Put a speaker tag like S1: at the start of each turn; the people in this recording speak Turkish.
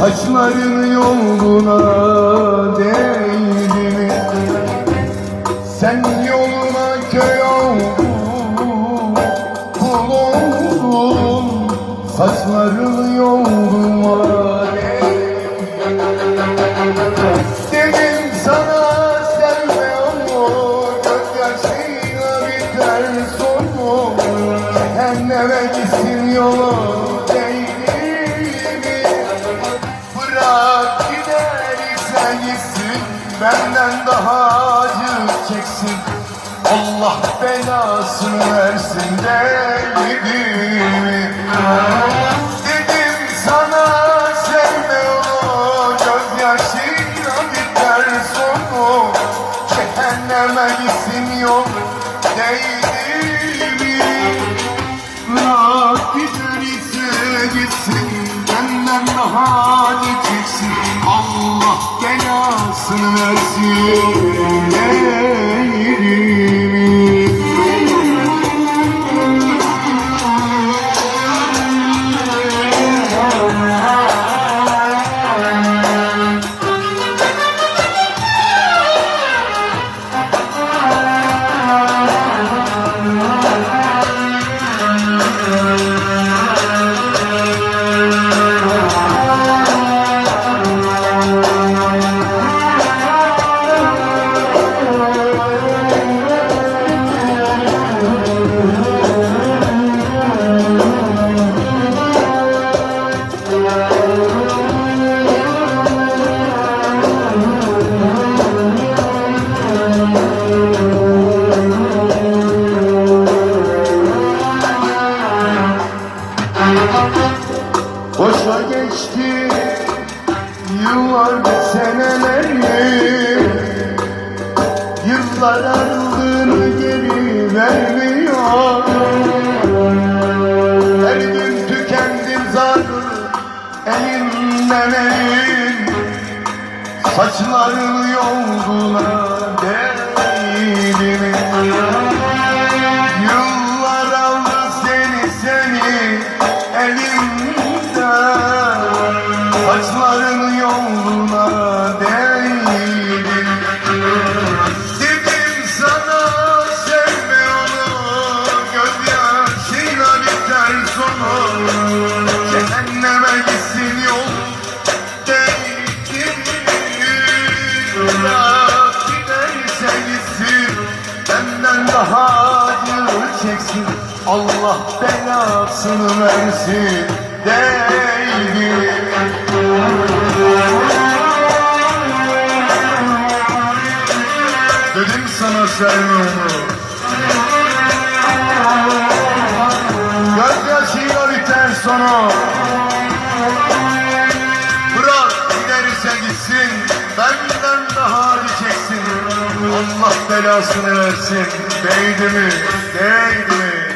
S1: Saçların yoluna değdi? Sen yoluna köy oldun Kul oldun Saçların yoluna değdi Benden daha acı çeksin. Allah belasını versin. Dedim belasını versin Boşa geçti yıllar seneleri Yıllar ardını geri vermiyor. Her gün tükendim zar elimden elin Saçların yoluna değdim çeksin. Allah belasını versin. Değdim Dedim sana sevme onu Gözyaşıyla biter sonu. Bırak giderse gitsin Benden daha acı çeksin. Allah belasını versin. Değdi mi? sangue.